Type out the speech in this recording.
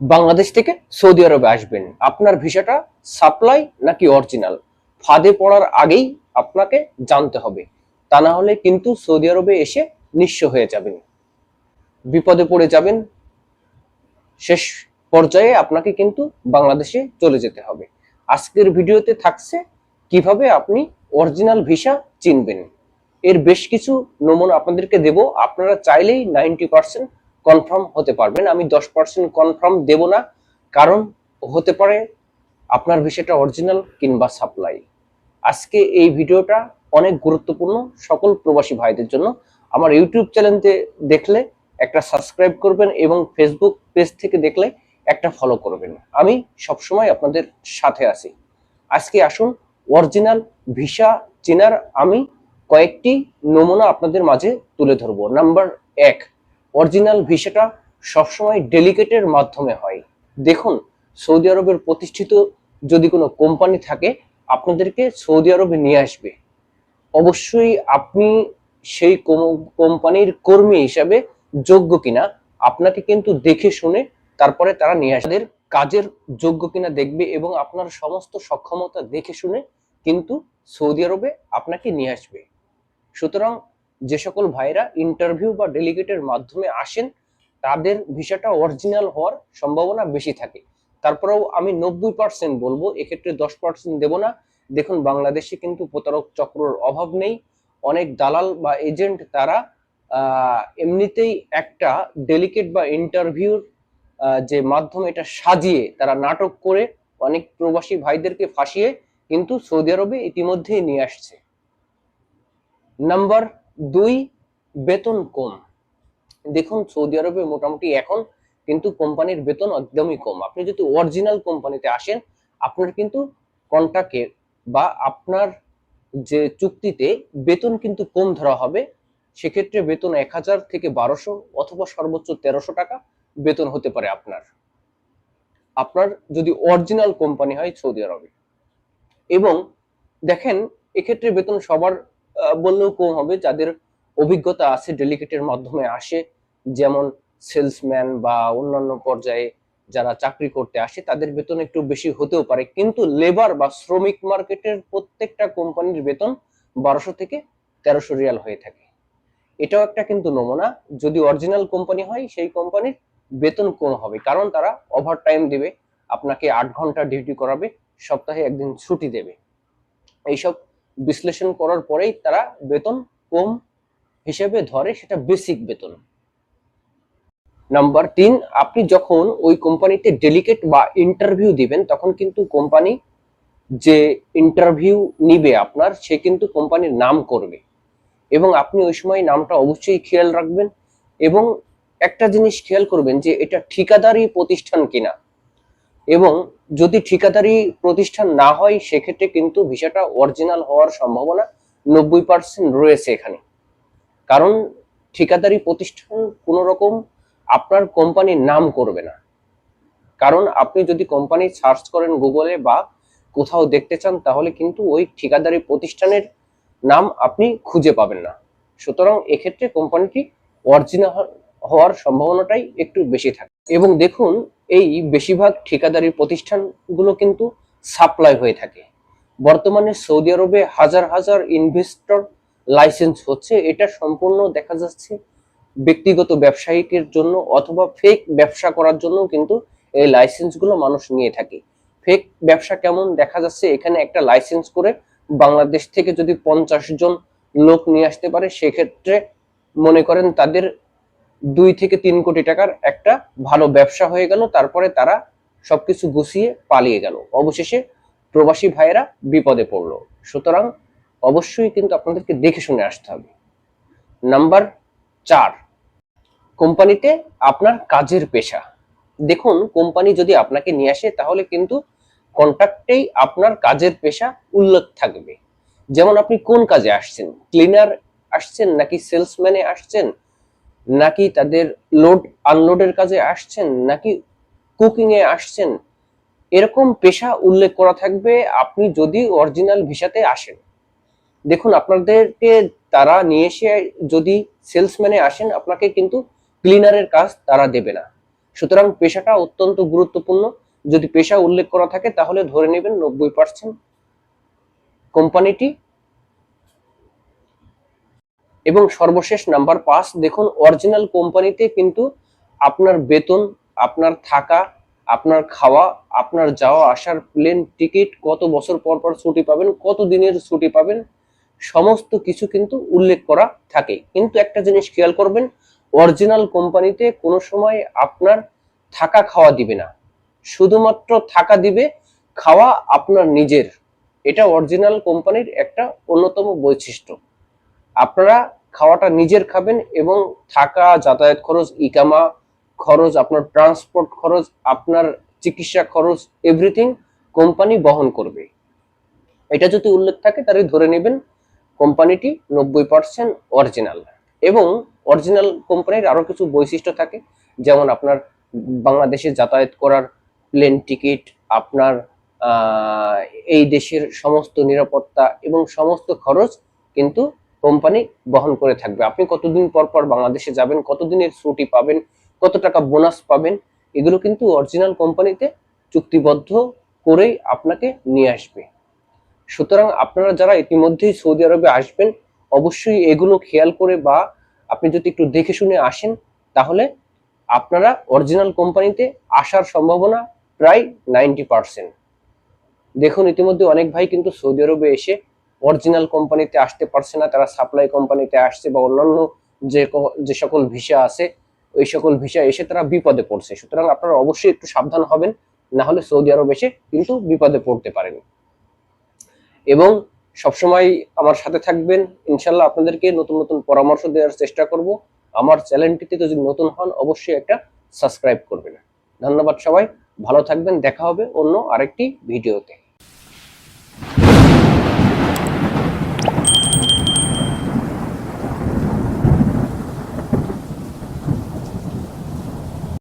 বাংলাদেশ থেকে সৌদি আরবে আসবেন। আপনার ভিসাটা সাপ্লাই নাকি অরিজিনাল? ফাঁদে পড়ার আগেই আপনাকে জানতে হবে। তা না হলে কিন্তু সৌদি আরবে এসে নিঃস্ব হয়ে যাবেন। বিপদে পড়ে যাবেন। শেষ পর্যায়ে আপনাকে কিন্তু বাংলাদেশে চলে যেতে হবে। আজকের ভিডিওতে থাকছে কীভাবে আপনি অরিজিনাল ভিসা চিনবেন। এর বেশ কিছু নমুনা আপনাদেরকে দেব। আপনারা চাইলেই নাইনটি পার্সেন্ট কনফার্ম হতে পারবেন। আমি দশ পার্সেন্ট কনফার্ম দেব না, কারণ হতে পারে আপনার ভিসাটা অরিজিনাল কিংবা সাপ্লাই আজকে এই ভিডিওটা অনেক গুরুত্বপূর্ণ সকল প্রবাসী ভাইদের জন্য। আমার ইউটিউব চ্যানেলতে দেখলে একটা সাবস্ক্রাইব করবেন এবং ফেসবুক পেজ থেকে দেখলে একটা ফলো করবেন। আমি সবসময় আপনাদের সাথে আছি। আজকে আসুন অরিজিনাল ভিসা চেনার আমি কয়েকটি নমুনা আপনাদের মাঝে তুলে ধরবো। নাম্বার এক অরিজিনাল ভিসাটা সবসময় ডেলিকেটের মাধ্যমে হয়। দেখুন, সৌদি আরবের প্রতিষ্ঠিত যদি কোনো কোম্পানি থাকে, আপনাদেরকে সৌদি আরবে নিয়ে আসবে। অবশ্যই আপনি সেই কোম্পানির কর্মী হিসাবে যোগ্য কিনা, আপনাকে কিন্তু দেখে শুনে তারপরে তারা নিয়ে আসে কাজের যোগ্য কিনা দেখবে এবং আপনার সমস্ত সক্ষমতা দেখে শুনে কিন্তু সৌদি আরবে আপনাকে নিয়ে আসবে। সুতরাং যে সকল ভাইরা ইন্টারভিউ বা ডেলিগেটের মাধ্যমে আসেন, তাদের ভিসাটা অরিজিনাল হওয়ার সম্ভাবনা বেশি থাকে। তারপরেও আমি নব্বই পার্সেন্ট বলব, এক্ষেত্রে দশ পার্সেন্ট দেবো না। দেখুন, বাংলাদেশে কিন্তু প্রতারক চক্রর অভাব নেই। অনেক দালাল বা এজেন্ট তারা এমনিতেই একটা ডেলিকেট বা ইন্টারভিউর যে মাধ্যম এটা সাজিয়ে তারা নাটক করে অনেক প্রবাসী ভাইদেরকে ফাঁসিয়ে কিন্তু সৌদি আরবে ইতিমধ্যেই নিয়ে আসছে। নাম্বার দুই বেতন কম। দেখুন, সৌদি আরবে মোটামুটি এখন কিন্তু কোম্পানির বেতন একদমই কম। আপনি যদি অরিজিনাল কোম্পানিতে আসেন, আপনার কিন্তু কন্ট্রাক্টে বা আপনার যে চুক্তিতে বেতন কিন্তু কম ধরা হবে। সেক্ষেত্রে বেতন এক হাজার থেকে বারোশো অথবা সর্বোচ্চ তেরোশো টাকা বেতন হতে পারে আপনার। আপনার যদি অরিজিনাল কোম্পানি হয় সৌদি আরবে। এবং দেখেন, এক্ষেত্রে বেতন সবার বললেও কম হবে, যাদের অভিজ্ঞতা আছে ডেলিগেটের মাধ্যমে আসে, যেমন সেলসম্যান বা অন্যান্য পর্যায়ে যারা চাকরি করতে আসে, তাদের বেতন একটু বেশি হতেও পারে। কিন্তু লেবার বা শ্রমিক মার্কেটের প্রত্যেকটা কোম্পানির বেতন বারোশো থেকে তেরোশো রিয়াল হয়ে থাকে। এটাও একটা কিন্তু নমুনা। যদি অরিজিনাল কোম্পানি হয়, সেই কোম্পানির বেতন কম হবে, কারণ তারা ওভার টাইম দেবে, আপনাকে আট ঘণ্টা ডিউটি করাবে, সপ্তাহে একদিন ছুটি দেবে। এইসব বিশ্লেষণ করার পরেই তারা বেতন কম হিসেবে ধরে, সেটা বেসিক বেতন। নাম্বার তিন, আপনি যখন ওই কোম্পানিতে ডেলিকেট বা ইন্টারভিউ দিবেন, তখন কিন্তু কোম্পানি যে ইন্টারভিউ নিবে আপনার, সে কিন্তু কোম্পানির নাম করবে। এবং আপনি ওই সময় নামটা অবশ্যই খেয়াল রাখবেন এবং একটা জিনিস খেয়াল করবেন যে এটা ঠিকাদারি প্রতিষ্ঠান কিনা। এবং যদি ঠিকাদারি প্রতিষ্ঠান না হয়, সেক্ষেত্রে কিন্তু ভিসাটা অরিজিনাল হওয়ার সম্ভাবনা নব্বই পার্সেন্ট রয়েছে এখানে। কারণ ঠিকাদারি প্রতিষ্ঠান কোনো রকম আপনার কোম্পানির নাম করবে না। কারণ আপনি যদি কোম্পানি সার্চ করেন গুগলে বা কোথাও দেখতে চান, তাহলে কিন্তু ওই ঠিকাদারি প্রতিষ্ঠানের নাম আপনি খুঁজে পাবেন না। সুতরাং এক্ষেত্রে কোম্পানিটি অরিজিনাল হওয়ার সম্ভাবনাটাই একটু বেশি থাকে। এবং দেখুন এই বেশিরভাগ ঠিকাদারি প্রতিষ্ঠানগুলো কিন্তু সাপ্লাই হয়ে থাকে। বর্তমানে সৌদি আরবে হাজার হাজার ইনভেস্টর লাইসেন্স হচ্ছে। এটা সম্পূর্ণ দেখা যাচ্ছে ব্যক্তিগত ব্যবসায়িকের জন্য অথবা ফেক ব্যবসা করার জন্য কিন্তু এই লাইসেন্সগুলো মানুষ নিয়ে থাকে। ফেক ব্যবসা কেমন দেখা যাচ্ছে? এখানে একটা লাইসেন্স করে বাংলাদেশ থেকে যদি পঞ্চাশ জন লোক নিয়ে আসতে পারে, সেক্ষেত্রে মনে করেন তাদের দুই থেকে তিন কোটি টাকার একটা ভালো ব্যবসা হয়ে গেল, তারপরে তারা সবকিছু গুছিয়ে পালিয়ে গেল। অবশেষে প্রবাসী ভাইয়েরা বিপদে পড়ল। সুতরাং অবশ্যই কিন্তু আপনাদেরকে দেখে শুনে আসতে হবে। নাম্বার চার, কোম্পানিতে আপনার কাজের পেশা। দেখুন, কোম্পানি যদি আপনাকে নিয়ে আসে, তাহলে কিন্তু কন্ট্রাক্টেই আপনার কাজের পেশা উল্লেখ থাকবে। যেমন আপনি কোন কাজে আসছেন? ক্লিনার আসছেন নাকি সেলসম্যানে আসছেন? নাকি তাদের লোড, আনলোডের কাজে আসছেন, নাকি কুকিং এ আসছেন, এরকম পেশা উল্লেখ করা থাকবে। আপনি যদি অরিজিনাল ভিসাতে আসেন, দেখুন আপনাদেরকে তারা নিয়ে এসে যদি সেলসম্যানে আসেন, আপনাকে কিন্তু ক্লিনারের কাজ তারা দেবে না। সুতরাং পেশাটা অত্যন্ত গুরুত্বপূর্ণ। যদি পেশা উল্লেখ করা থাকে, তাহলে ধরে নেবেন নব্বই পার্সেন্ট কোম্পানিটি এবং সর্বশেষ নাম্বার পাঁচ, দেখুন অরিজিনাল কোম্পানিতে কিন্তু আপনার বেতন, আপনার থাকা, আপনার খাওয়া, আপনার যাওয়া, আসার প্লেন টিকিট কত বছর পর পর ছুটি পাবেন, কত দিনের ছুটি পাবেন, সমস্ত কিছু কিন্তু উল্লেখ করা থাকে। কিন্তু একটা জিনিস খেয়াল করবেন অরিজিনাল কোম্পানিতে কোনো সময় আপনার থাকা খাওয়া দিবে না। শুধুমাত্র থাকা দিবে, খাওয়া আপনার নিজের। এটা অরিজিনাল কোম্পানির একটা অন্যতম বৈশিষ্ট্য। আপনারা খাওয়াটা নিজের খাবেন এবং থাকা, যাতায়াত খরচ, ইকামা খরচ, আপনার ট্রান্সপোর্ট খরচ, আপনার চিকিৎসা খরচ এভরিথিং কোম্পানি বহন করবে। এটা যদি উল্লেখ থাকে তাহলে ধরে নেবেন কোম্পানিটি নব্বই পার্সেন্ট অরিজিনাল এবং অরিজিনাল কোম্পানির আরও কিছু বৈশিষ্ট্য থাকে, যেমন আপনার বাংলাদেশে যাতায়াত করার প্লেন টিকিট আপনার এই দেশের সমস্ত নিরাপত্তা এবং সমস্ত খরচ কিন্তু কোম্পানি বহন করে থাকবে। আপনি কতদিন পর পর বাংলাদেশে যাবেন, কতদিনের ছুটি পাবেন, কত টাকা বোনাস পাবেন, এগুলো কিন্তু অরিজিনাল কোম্পানিতে চুক্তিবদ্ধ করেই আপনাকে নিয়ে আসবে। সুতরাং আপনারা যারা ইতিমধ্যেই সৌদি আরবে আসবেন, অবশ্যই এগুলো খেয়াল করে বা আপনি যদি একটু দেখে শুনে আসেন, তাহলে আপনারা অরিজিনাল কোম্পানিতে আসার সম্ভাবনা প্রায় নাইনটি পার্সেন্ট দেখুন, ইতিমধ্যে অনেক ভাই কিন্তু সৌদি আরবে এসে অরিজিনাল কোম্পানিতে আসতে পারছে না, তারা সাপ্লাই কোম্পানিতে আসছে বা অন্যান্য যে যে সকল ভিসা আছে, ওই সকল ভিসা এসে তারা বিপদে পড়ছে। সুতরাং আপনারা অবশ্যই একটু সাবধান হবেন, না হলে সৌদি আরব এসে কিন্তু বিপদে পড়তে পারেন। এবং সবসময় আমার সাথে থাকবেন, ইনশাল্লাহ আপনাদেরকে নতুন নতুন পরামর্শ দেওয়ার চেষ্টা করব। আমার চ্যানেলটিতে যদি নতুন হন, অবশ্যই একটা সাবস্ক্রাইব করবেন। ধন্যবাদ সবাই, ভালো থাকবেন, দেখা হবে অন্য আরেকটি ভিডিওতে।